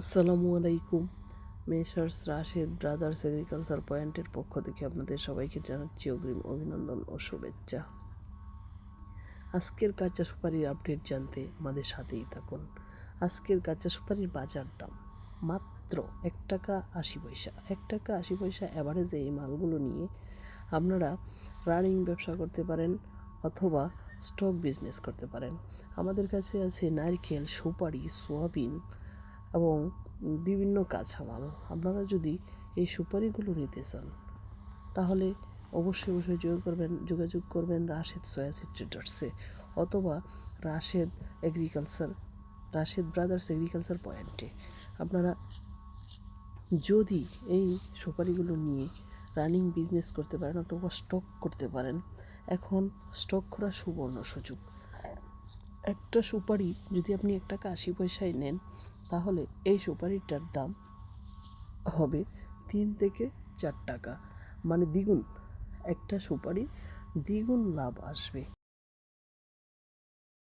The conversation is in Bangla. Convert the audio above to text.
আসসালামু আলাইকুম। মেসার্স রাশেদ ব্রাদার্স এগ্রিকালচার পয়েন্টের পক্ষ থেকে আপনাদের সবাইকে জানাচ্ছি অগ্রিম অভিনন্দন ও শুভেচ্ছা। আজকের কাঁচা সুপারির আপডেট জানতে আমাদের সাথেই থাকুন। আজকের কাঁচা সুপারির বাজার দাম মাত্র এক টাকা আশি পয়সা। এক টাকা আশি পয়সা অ্যাভারেজে এই মালগুলো নিয়ে আপনারা রানিং ব্যবসা করতে পারেন অথবা স্টক বিজনেস করতে পারেন। আমাদের কাছে আছে নারকেল, সুপারি, সোয়াবিন এবং বিভিন্ন কাঁচামাল আপনারা যদি এই সুপারিগুলো নিতে চান, তাহলে অবশ্যই অবশ্যই যোগ করবেন, যোগাযোগ করবেন রাশেদ সয়াসি ট্রেডার্সে অথবা Rashed agriculture Rashed brothers agriculture পয়েন্টে আপনারা যদি এই সুপারিগুলো নিয়ে রানিং বিজনেস করতে পারেন অথবা স্টক করতে পারেন, এখন স্টক করার সুবর্ণ সুযোগ। একটা সুপারি যদি আপনি এক টাকা আশি পয়সায় নেন, তাহলে এই সুপারিটার দাম হবে তিন থেকে চার টাকা। মানে দ্বিগুণ, একটা সুপারি দ্বিগুণ লাভ আসবে।